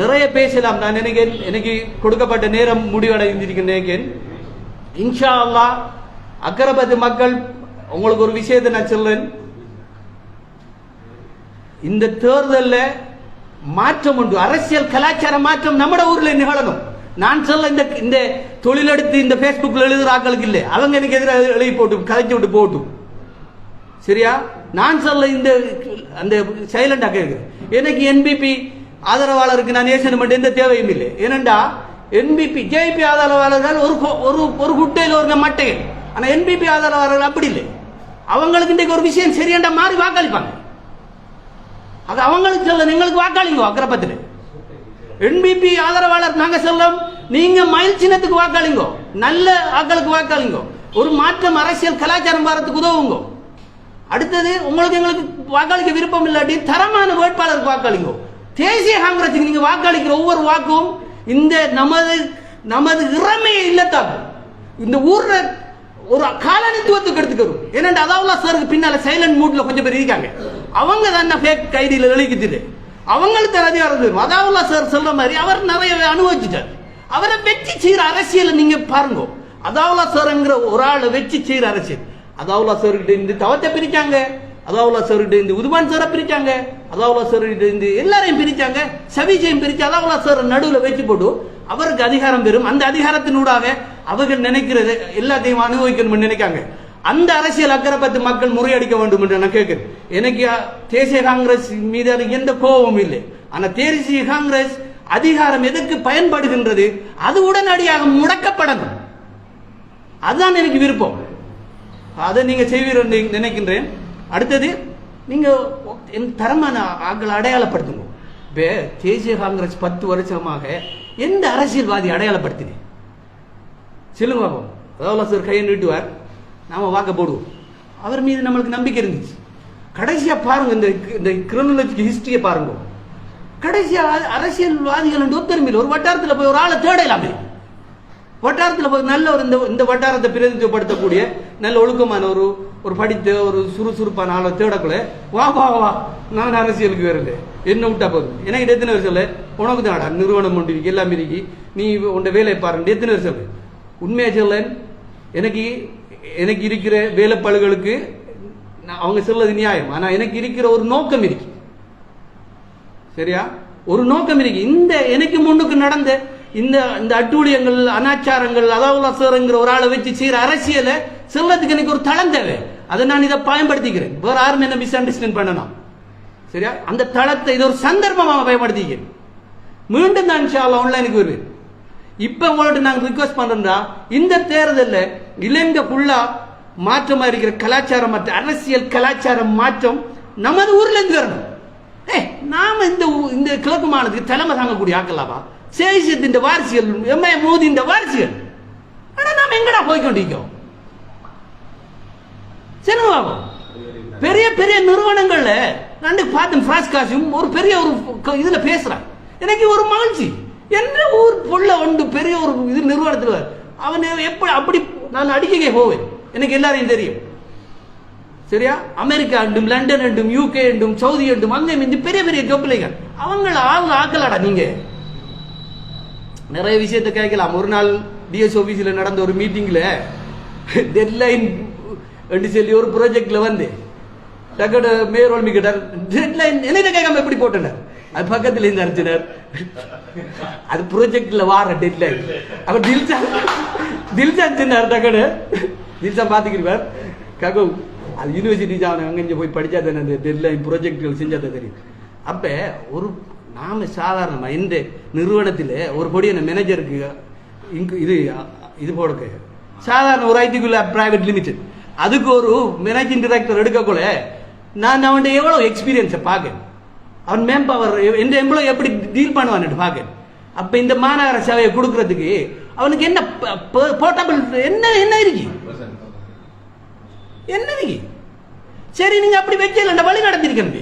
நிறைய பேசலாம். நான் நினைக்கிறேன் எனக்கு கொடுக்கப்பட்ட நேரம் முடிவடைந்திருக்கிறேன் நினைக்கிறேன் இன்ஷா அல்லாஹ் அக்கரபதி மக்கள் உங்களுக்கு ஒரு விஷயத்தை நான் சொல்றேன். இந்த தேர்தலில் மாற்றம் உண்டு. அரசியல் கலாச்சார மாற்றம் நம்ம ஊர்ல நிகழணும். நான் சொல்ல இந்த இந்த தொழிலெடுத்து இந்த ஃபேஸ்புக்கில் எழுதுற ஆக்களுக்கு இல்லை. அவங்க எனக்கு எதிராக எழுதி போட்டு கதைச்சு விட்டு போட்டும் சரியா? நான் சொல்ல இந்த அந்த சைலண்டா கேட்கிறேன் எனக்கு என்பிபி ஆதரவாளருக்கு நான் ஏசன் பண்ண எந்த தேவையும் இல்லை. ஏனண்டா என்பிபி ஜேபி ஆதரவாளர்கள் ஒரு ஒரு ஒரு குட்டையில் ஒரு மட்டைகள் ஆனால் என்பிபி ஆதரவாளர்கள் அப்படி இல்லை. அவங்களுக்கு இன்றைக்கு ஒரு விஷயம் சரியாண்டா மாறி வாக்களிப்பாங்க. அது அவங்களுக்கு சொல்ல எங்களுக்கு வாக்களிங்க அக்கரப்பத்தில் என்பிபி ஆதரவாளர் நாங்க சொல்லும் நீங்க மயில் சின்னத்துக்கு வாக்களிங்க நல்ல ஆட்களுக்கு வாக்களிங்க ஒரு மாற்றம் அரசியல் கலாச்சாரம் வரத்துக்கு உதவுங்க. அடுத்தது உங்களுக்கு எங்களுக்கு வாக்களிக்க விருப்பம் இல்லாட்டி தரமான வேட்பாளருக்கு வாக்களிங்கோ. தேசிய காங்கிரஸுக்கு நீங்க வாக்களிக்கிற ஒவ்வொரு வாக்கும் இந்த நமது நமது இறமையை இல்லத்தாக்கும். இந்த ஊர்ல ஒரு காலனித்துவத்துக்கு எடுத்துக்கிறோம் ஏன்னா அதாவுல்லா சாருக்கு பின்னால சைலண்ட் மூட்ல கொஞ்சம் பேர் இருக்காங்க. அவங்க தான் ஃபேக் கைதியில் எழுதிக்கிட்டு அவங்களுக்கு அதிகாரம் தெரியும். அதாவுல்லா சார் சொல்ற மாதிரி அவர் நிறைய அனுபவிச்சுட்டார். அவரை வெற்றி செய்யற அரசியலை நீங்க பாருங்க. அதாவுல்லா சார்ங்கிற ஒரு ஆளை வெற்றி செய்யற அரசியல். அதாவுல்லா சார்கிட்ட இந்த தவத்தை பிரிச்சாங்க. அதாவுல்லா சார்கிட்ட இருந்து உதுமான் சாரை பிரிச்சாங்க. அதாவுல்லா சார்கிட்ட இருந்து எல்லாரையும் பிரிச்சாங்க. சவிஜயம் பிரிச்சு அதாவுல்லா சார் நடுவில் வச்சு போட்டு அவருக்கு அதிகாரம் பெறும். அந்த அதிகாரத்தினூடாக அவர்கள் நினைக்கிறது எல்லாத்தையும் அனுபவிக்கணும்னு நினைக்காங்க. அந்த அரசியல் அக்கறைப்பத்து மக்கள் முறையடிக்க வேண்டும் என்று நான் கேட்கிறேன். எனக்கு தேசிய காங்கிரஸ் மீது எந்த கோபமும் இல்லை. ஆனா தேசிய காங்கிரஸ் அதிகாரம் எதற்கு பயன்படுகின்றது அது உடனடியாக முடக்கப்படணும். அதுதான் எனக்கு விருப்பம். அதை நீங்க செய்வீர்கள் நினைக்கின்றேன். அடுத்தது நீங்கள் தரமான ஆட்களை அடையாளப்படுத்துங்க. இப்போ தேசிய காங்கிரஸ் பத்து வருஷமாக எந்த அரசியல்வாதி அடையாளப்படுத்தினேன் சொல்லுங்க பாப்போம். ரவுலா சார் கையை நீட்டுவார். நாம் வாக்க போடுவோம். அவர் மீது நம்மளுக்கு நம்பிக்கை இருந்துச்சு. கடைசியாக பாருங்க இந்த இந்த கிரிமினலஜிக்கு ஹிஸ்ட்ரியை பாருங்க. கடைசியாக அரசியல்வாதிகள் ஒத்தருமையில் ஒரு வட்டாரத்தில் போய் ஒரு ஆளை தேடலாமே வட்டாரத்தில் நல்ல ஒரு இந்த இந்த வட்டாரத்தை பிரதிநிதித்துவப்படுத்தக்கூடிய நல்ல ஒழுக்கமான ஒரு ஒரு படித்த ஒரு சுறுசுறுப்பான ஆளை தேடக்குள்ள வா வா வா நான் அரசியலுக்கு வரல என்ன விட்டா போதும்? எனக்கு எத்தனை வருஷம் இல்லை உனக்கு தான்டா நிறுவனம் ஒன்று இருக்கு எல்லாம் இருக்கு. நீ உன் வேலையை பாருங்க எத்தனை வருஷம் இல்லை உண்மையாக சொல்லேன் எனக்கு எனக்கு இருக்கிற வேலைப்பாடுகளுக்கு நான் அவங்க சொல்றது நியாயம். ஆனால் எனக்கு இருக்கிற ஒரு நோக்கம் இருக்கு. சரியா? ஒரு நோக்கம் இருக்கு. இந்த எனக்கு முன்னுக்கு நடந்த இந்த இந்த அட்டூழியங்கள் அனாச்சாரங்கள் அதாவது சார்ங்கிற ஒரு ஆளை வச்சு செய்யற அரசியலை செல்றதுக்கு எனக்கு ஒரு தளம் தேவை. அதை நான் இதை பயன்படுத்திக்கிறேன். வேற யாரும் என்ன மிஸ் அண்டர்ஸ்டாண்ட் பண்ணணும் சரியா? அந்த தளத்தை இது ஒரு சந்தர்ப்பமாக பயன்படுத்திக்கிறேன். மீண்டும் நான் இன்ஷால்லா ஆன்லைனுக்கு வருவேன். இப்ப உங்கள்ட்ட நாங்க ரிக்வஸ்ட் பண்றோம்டா இந்த தேர்தல்ல இலங்கை ஃபுல்லா மாற்றமா இருக்கிற கலாச்சாரம் மற்ற அரசியல் கலாச்சாரம் மாற்றம் நமது ஊர்ல இருந்து வரணும். ஏ நாம இந்த இந்த கிழக்கு மாநிலத்துக்கு தலைமை தாங்கக்கூடிய ஆக்கலாவா சேஷத்தின் வாரிசுகள் எம்ஐ மோதி இந்த வாரிசுகள் ஆனால் நாம் எங்கடா போய் கொண்டிருக்கோம் சரி பெரிய பெரிய நிறுவனங்கள்ல நான் பார்த்தேன் பிராஸ்காசும் ஒரு பெரிய ஒரு இதுல பேசுறான் எனக்கு ஒரு மகிழ்ச்சி என்ன ஊர் பொள்ள உண்டு பெரிய ஒரு இது நிறுவனத்தில் அவன் எப்படி அப்படி நான் அடிக்கவே போவேன் எனக்கு எல்லாரையும் தெரியும் சரியா அமெரிக்கா என்றும் லண்டன் என்றும் யூகே என்றும் சவுதி என்றும் அங்கே மிஞ்சி பெரிய பெரிய கப்பலைகள் அவங்கள ஆள் ஆக்கலாடா நீங்கள் நிறைய விஷயத்தை கேட்கலாம். ஒரு நாள் டிஎஸ் ஆஃபீஸில் நடந்த ஒரு மீட்டிங்கில் டெட்லைன் என்று சொல்லி ஒரு ப்ராஜெக்டில் வந்து டக்கட மேயர் ஒலிம்பி கேட்டார் டெட்லைன் என்ன கேட்காம எப்படி போட்டனர்? அது பக்கத்தில் இருந்து அரைச்சினார் அது ப்ராஜெக்டில் வார டெட்லைன் அப்போ தில்சா தில்சா சின்னார் டக்கடு. தில்சா பார்த்துக்கிறீர் ககு அது யூனிவர்சிட்டி அவன் அங்கே போய் படிச்சா தானே அந்த டெட்லைன் ப்ராஜெக்டுகள் செஞ்சால் தான் தெரியும். அப்போ ஒரு நாம சாதாரணமாக இந்த நிறுவனத்தில் ஒரு பொடியான மேனேஜருக்கு இங்கு இது இது போடுக்க சாதாரண ஒரு ஐடிக்குள்ள பிரைவேட் லிமிடெட் அதுக்கு ஒரு மேனேஜிங் டிரெக்டர் எடுக்கக்குள்ள நான் அவன்கிட்ட எவ்வளோ எக்ஸ்பீரியன்ஸை பார்க்க அவன் மேம் பவர் எந்த எம்ப்ளோ எப்படி டீல் பண்ணுவான்னுட்டு பார்க்க அப்போ இந்த மாநகர சேவையை கொடுக்கறதுக்கு அவனுக்கு என்ன போர்ட்டபிள் என்ன என்ன இருக்கு? என்ன இருக்கு? சரி நீங்கள் அப்படி வைக்கல வழி நடத்திருக்கேன்